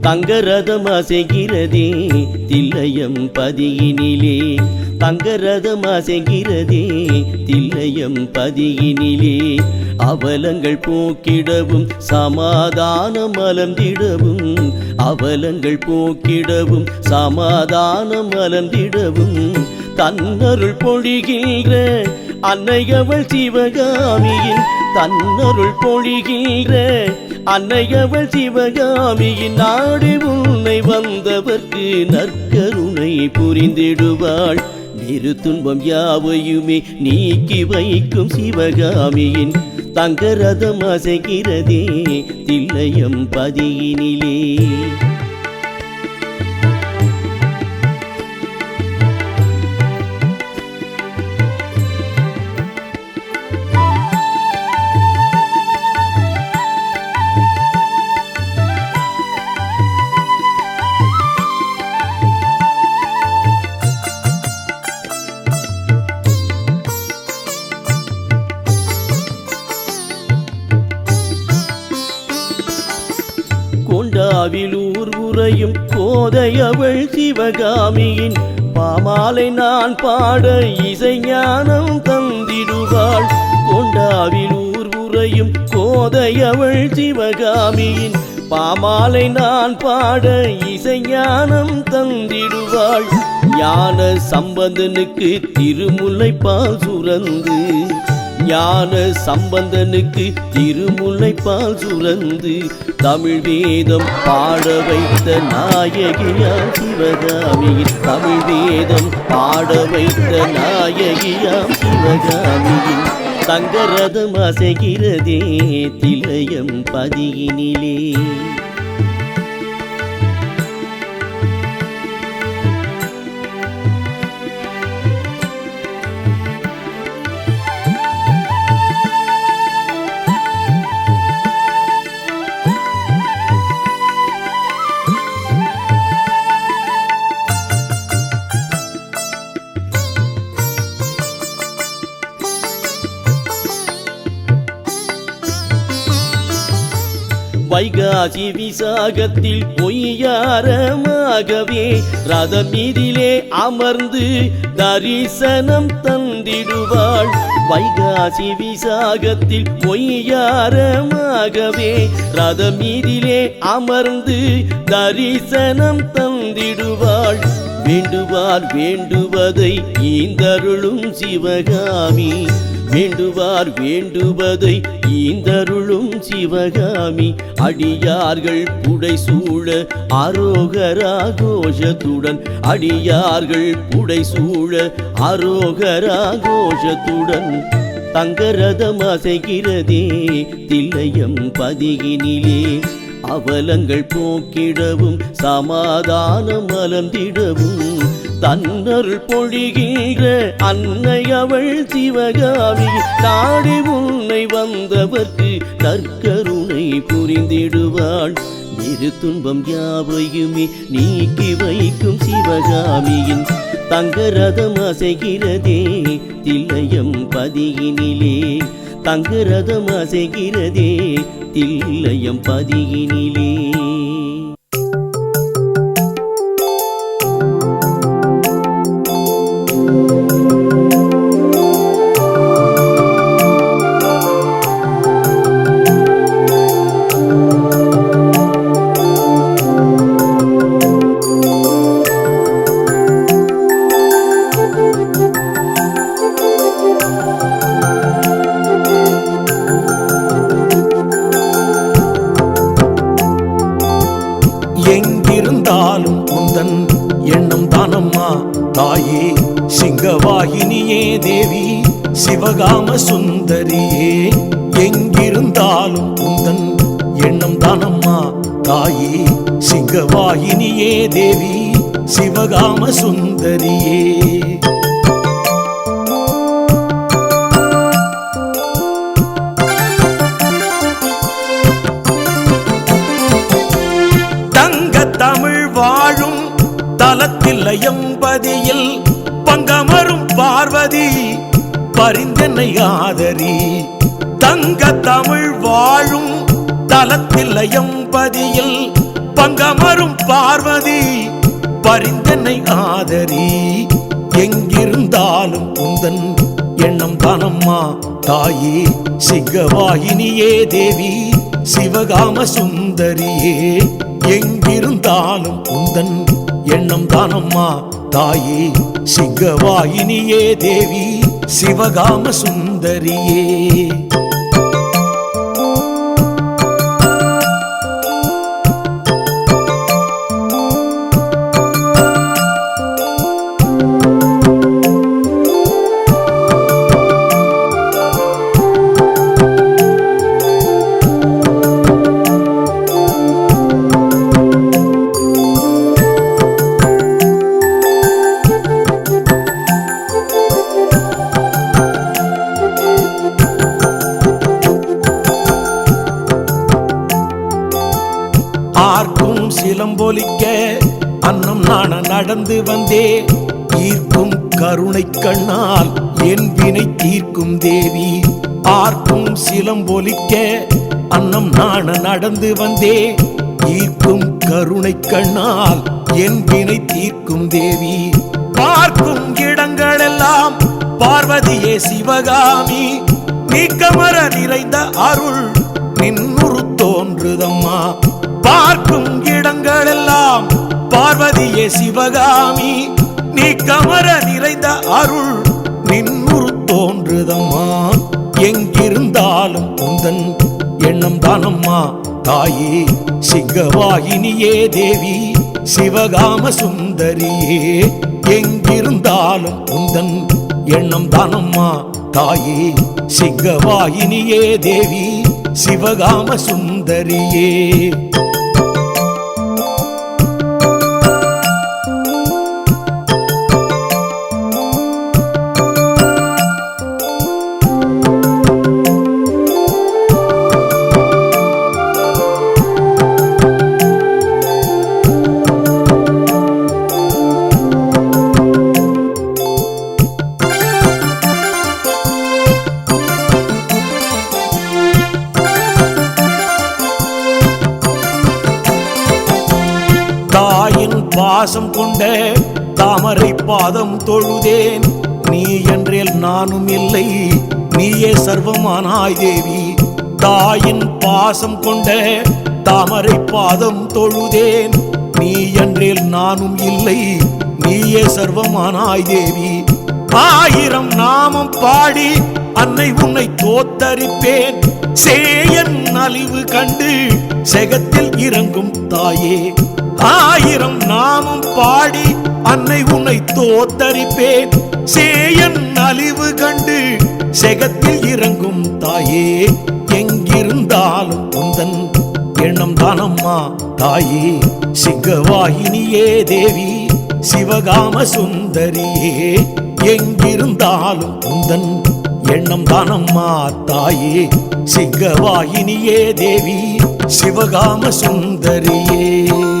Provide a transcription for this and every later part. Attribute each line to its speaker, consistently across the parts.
Speaker 1: தங்கரதம் அசைகிறதே தில்லையம் பதியினிலே. தங்கரதம் அசைகிறதே தில்லையம் பதியினிலே. அவலங்கள் போக்கிடவும் சமாதானம் அலந்திடவும் அவலங்கள் போக்கிடவும் சமாதானம் அலந்திடவும் தன்னருள் பொழிகின்ற அன்னையவள் சிவகாமியின் தன்னருள் பொழிகின்ற அன்னையவள் சிவகாமியின் நாடு உன்னை வந்தவர்க்கு நற்கருணை புரிந்திடுவாள். இரு துன்பம் யாவையுமே நீக்கி வைக்கும் சிவகாமியின் தங்கரதம் அசைகிறதே தில்லையம் பதியினிலே. கொண்டாவிலூர் உரையும் கோதையவள் சிவகாமியின் பாமாலை நான் பாட இசைஞானம் தந்திடுவாள். கொண்டாவிலூர் உரையும் கோதையவள் சிவகாமியின் பாமாலை நான் பாட இசைஞானம் தந்திடுவாள். ஞான சம்பந்தனுக்கு திருமுல்லை பால் சுரந்து ஞான சம்பந்தனுக்கு திருமுல்லைப்பால் சுரந்து தமிழ் வேதம் பாட வைத்த நாயகியா சிவகாமி. தமிழ் வேதம் பாட வைத்த நாயகியா சிவகாமியின் தங்கரதம் அசைகிறதே திலயம் பதியினிலே. வைகாசி விசாகத்தில் பொய்யாரமாகவே ரதம் மீதிலே அமர்ந்து தரிசனம் தந்திடுவாள். வைகாசி விசாகத்தில் பொய்யாரமாகவே ரதம் மீதிலே அமர்ந்து தரிசனம் தந்திடுவாள். வேண்டுவார் வேண்டுவதை ஈந்தருளும் சிவகாமி. வேண்டுவார் வேண்டுவதை ஈந்தருளும் சிவகாமி. அடியார்கள் புடை சூழ அரோகராகோஷத்துடன். அடியார்கள் புடை சூழ அரோகராகோஷத்துடன். தங்கரதம் அசைகிறதே தில்லையம் பதிகினிலே. அவலங்கள் போக்கிடவும் சமாதானம் மலர்ந்திடவும் தன்னருள் பொழிகின்ற அன்னை அவள் சிவகாமி நாடி உன்னை வந்தவர்க்கு தற்கருணை புரிந்திடுவாள். இரு துன்பம் யாவையுமே நீக்கி வைக்கும் சிவகாமியின் தங்கரதம் அசைகிறதே தில்லையம் பதியினிலே. தங்கரதம் அசைகிறதே தில்லையம் பதியினிலே.
Speaker 2: சிங்கவாகினியே தேவி சிவகாம சுந்தரியே. எங்கிருந்தாலும் உந்தன் எண்ணம் தானம்மா தாயே. சிங்கவாகினியே தேவி சிவகாம சுந்தரியே. தங்க தமிழ் வாழும் தலத்தில் எம்பதியில் பரிந்தனை ஆதரி தங்க தமிழ் வாழும் தலத்தில் எம்பதியில் பங்கமரும் பார்வதி பரிந்தனை ஆதரி எங்கிருந்தாலும் உந்தன் எண்ணம் தானம்மா தாயே. சிங்கவாயினியே தேவி சிவகாம சுந்தரியே. எங்கிருந்தாலும் உந்தன் எண்ணம் தானம்மா தாயே சிங்கவாயினியே தேவி சிவகாம சுந்தரியே. ஆர்க்கும் சிலம்பொலிக்க அன்னம் நாண நடந்து வந்தே. ஈர்க்கும் கருணை கண்ணால் என் வினை தீர்க்கும் தேவி. ஆர்க்கும் சிலம்பொலிக்க அன்னம் நாண நடந்து வந்தே. ஈர்க்கும் கருணை கண்ணால் என் வினை தீர்க்கும் தேவி. பார்க்கும் இடங்களெல்லாம் பார்வதியே சிவகாமி. நீக்கமர நிறைந்த அருள் நின்னுரு தோன்றுதம்மா பார்க்கும் இடங்களெல்லாம் பார்வதியே சிவகாமி. நீ கமர நிறைந்த அருள் நின்னுரு தோன்றுதம்மா. எங்கிருந்தாலும் உந்தன் எண்ணம் தானம்மா. தாயே சிங்கவாகினியே தேவி சிவகாம சுந்தரியே. எங்கிருந்தாலும் உந்தன் எண்ணம் தானம்மா. தாயே சிங்கவாயினியே தேவி சிவகாம சுந்தரியே. பாதம் தொழுதேன். நீ என்றேல் நானும் இல்லை. நீயே சர்வமானாய் தேவி. தாயின் பாசம் கொண்ட தாமரை பாதம் தொழுதேன். நீ என்றேல் நானும் இல்லை. நீயே சர்வமானாய் தேவி. ஆயிரம் நாமம் பாடி அன்னை உன்னை தோத்தரிப்பேன். சேயன் நலிவு கண்டு செகத்தில் இறங்கும் தாயே. ஆயிரம் நாமம் பாடி அன்னை உன்னை தோத்தரிப்பேன். சேயன் அழிவு கண்டு செகத்தில் இறங்கும் தாயே எங்கிருந்தாலும் உந்தன் எண்ணம் தானம்மா தாயே. சிங்கவாகினியே தேவி சிவகாம சுந்தரியே எங்கிருந்தாலும் உந்தன் எண்ணம் தானம்மா தாயே. சிங்கவாகினியே தேவி சிவகாம சுந்தரியே.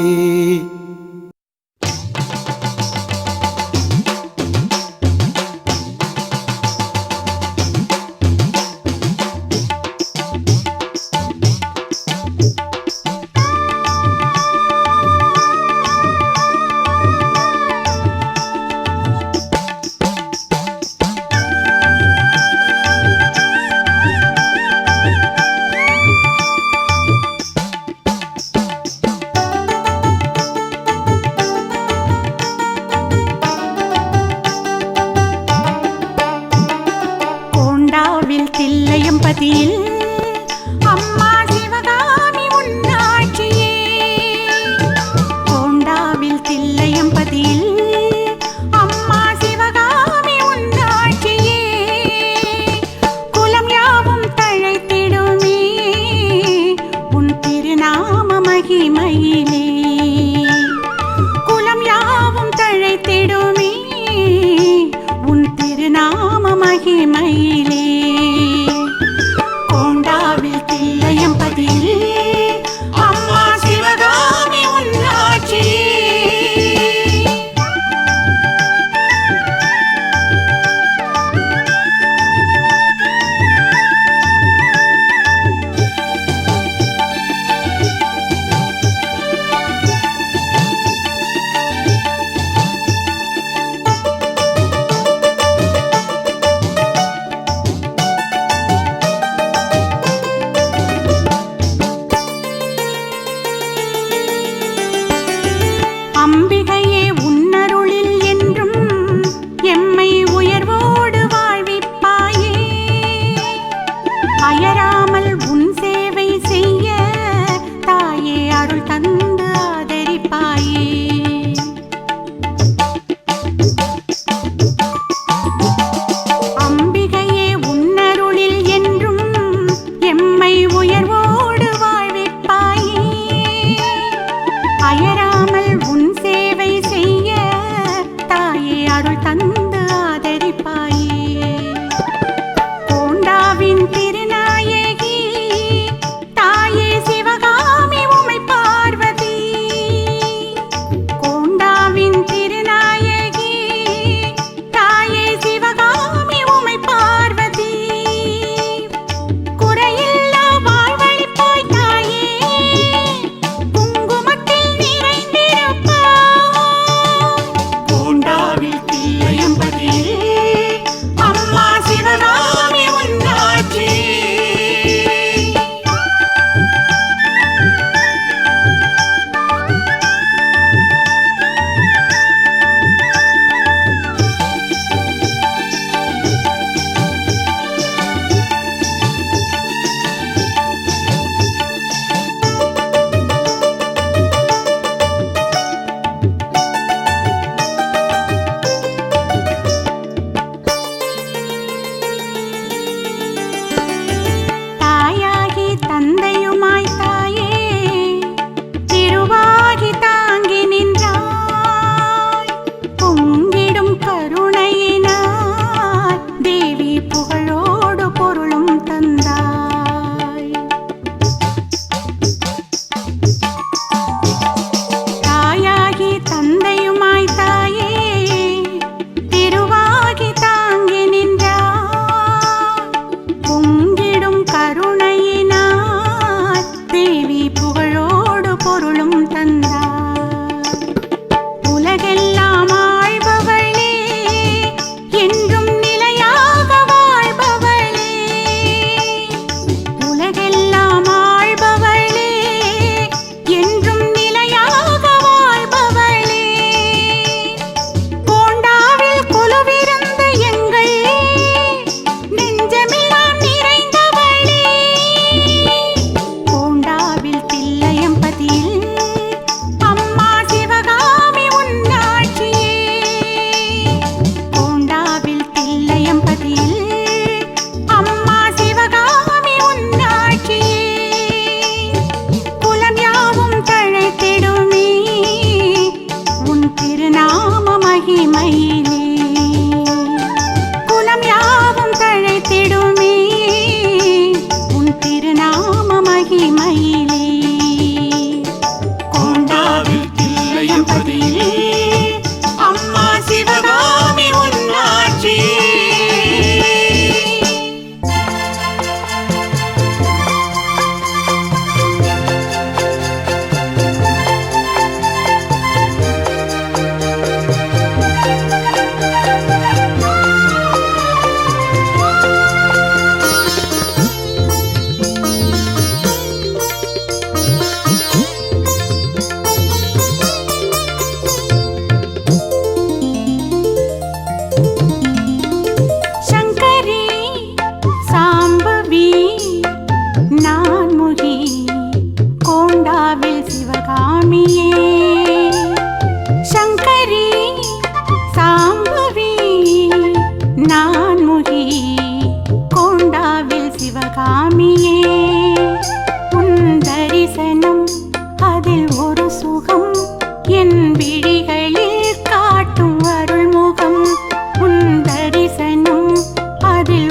Speaker 3: காதில்